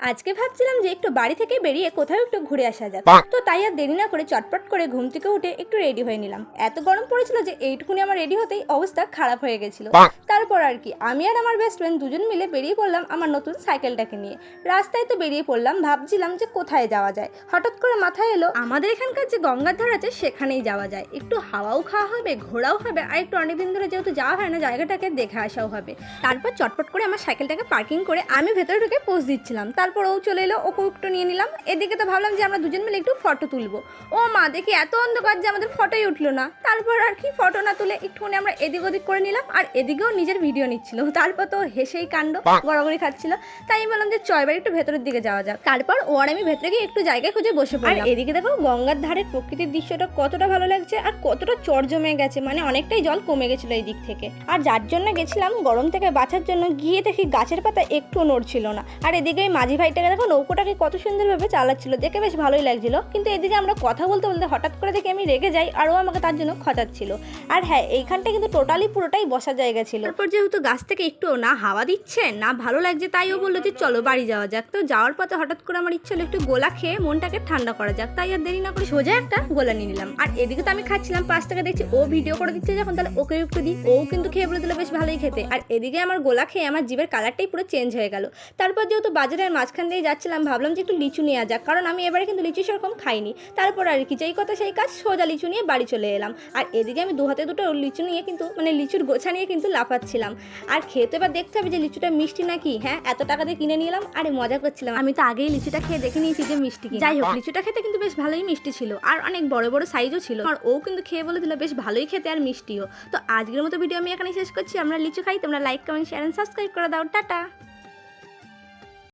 আজকে ভাবছিলাম যে একটু বাড়ি থেকে বেরিয়ে কোথাও একটু ঘুরে আসা যাক। তো তাই আর দেরি না করে চটপট করে ঘুম থেকে উঠে একটু রেডি হয়ে নিলাম। এত গরম পড়েছিল যে এইটুকুনি আমার রেডি হতেই অবস্থা খারাপ হয়ে গেছিল। তারপর আর কি আমি আর আমার বেস্ট ফ্রেন্ড দুজন মিলে বেরিয়ে পড়লাম আমার নতুন সাইকেলটাকে নিয়ে। রাস্তায় তো বেরিয়ে পড়লাম ভাবছিলাম যে কোথায় যাওয়া যায়। হঠাৎ করে মাথায় এলো আমাদের এখানকার যে গঙ্গার ধার আছে সেখানেই যাওয়া যায়। একটু হাওয়াও খাওয়া হবে ঘোরাও হবে আর একটু অনেকদিন ধরে যেহেতু যাওয়া হয় না জায়গাটাকে দেখে আসাও হবে। তারপর চটপট করে আমার সাইকেলটাকে পার্কিং করে আমি ভেতরে ঢুকে পোজ দিচ্ছিলাম। তারপর ও চলে এলো ওকে একটু নিয়ে নিলাম। এদিকে তো ভাবলাম যে আমরা দুজন মিলে একটু ফটো তুলবো। ও মা দেখি এত অন্ধকার যে আমাদের ফটোই উঠল না। তারপর আর কি ফটো না তুলে একটুখানি আমরা এদিক ওদিক করে নিলাম আর এদিকেও নিজের ভিডিও নিচ্ছিল। তারপর তো হেসেই কাণ্ড গড়াগড়ি খাচ্ছিল। তাই আমি বললাম যে চয়বার একটু ভেতরের দিকে যাওয়া যাক। তারপর ও আর আমি ভেতরে গিয়ে একটু জায়গায় খুঁজে বসে পড়ি আর এদিকে দেখো গঙ্গার ধারের প্রকৃতির দৃশ্যটা কতটা ভালো লাগছে আর কতটা চর জমে গেছে। মানে অনেকটাই জল কমে গেছিল এই দিক থেকে। আর যার জন্য গেছিলাম গরম থেকে বাঁচার জন্য গিয়ে দেখি গাছের পাতা একটু নড়ছিল না। আর এদিকে ওই মাঝি ভাইটাকে দেখো নৌকোটাকে কত সুন্দরভাবে চালাচ্ছিল, দেখে বেশ ভালোই লাগছিল। কিন্তু এদিকে আমরা কথা বলতে বলতে হঠাৎ করে দেখে আমি রেগে যাই আর ও আমাকে তার জন্য খচাচ্ছিল। আর হ্যাঁ এইখানটা কিন্তু টোটালি পুরোটাই বসা জায়গা ছিল। তারপর যেহেতু গাছ থেকে একটু না হাওয়া দিচ্ছে, না ভালো লাগছে, তাই ও বলল যে চলো বাড়ি যাওয়া যাক। তো যাওয়ার পথে হঠাৎ করে আমার ইচ্ছে হলো একটু গোলা খেয়ে মনটাকে ঠান্ডা করা যাক, তাই আর দেরি না করে সোজা একটা গোলা নিয়ে নিলাম। আর এদিকে তো আমি খাচ্ছিলাম পাঁচ টাকা দেখছি ও ভিডিও করে দিচ্ছে যখন, তাহলে ওকে একটু দিই। ও কিন্তু খেয়ে বলে দিল, বেশ ভালোই খেতে। আর এদিকে আমার গোলা খেয়ে আমার জিভের কালারটাই পুরো চেঞ্জ হয়ে গেল। তারপর যেহেতু বাজারের মাঝখান দিয়ে যাচ্ছিলাম, ভাবলাম যে একটু লিচু নিয়ে যাক, কারণ আমি এবারে কিন্তু লিচু সেরকম খাইনি। তারপর আর কি, যেই কথা সেই কাজ, সোজা লিচু নিয়ে বাড়ি চলে এলাম। আর এদিকে আমি দু হাতে দুটো লিচু নিয়ে কিন্তু মানে লিচুর গোছা নিয়ে কিন্তু লাফাচ্ছিলাম। আর খেয়ে তো এবার দেখতে হবে যে লিচুটা মিষ্টি নাকি হ্যাঁ এত টাকা দিয়ে কিনে নিলাম, আরে মজা করছিলাম। আমি তো আগেই লিচুটা খেয়ে দেখে নিয়েছি যে মিষ্টি যাই হোক, লিচুটা খেতে কিন্তু বেশ ভালোই মিষ্টি ছিল, আর অনেক বড় বড় সাইজও ছিল। আর ও কিন্তু খেয়ে বলে দিল, বেশ ভালোই খেতে আর মিষ্টিও। তো আজকের মতো ভিডিও আমি এখানে শেষ করছি। আমরা লিচু খাই, তোমরা লাইক কমেন্ট শেয়ার সাবস্ক্রাইব করে দাও। টাটা!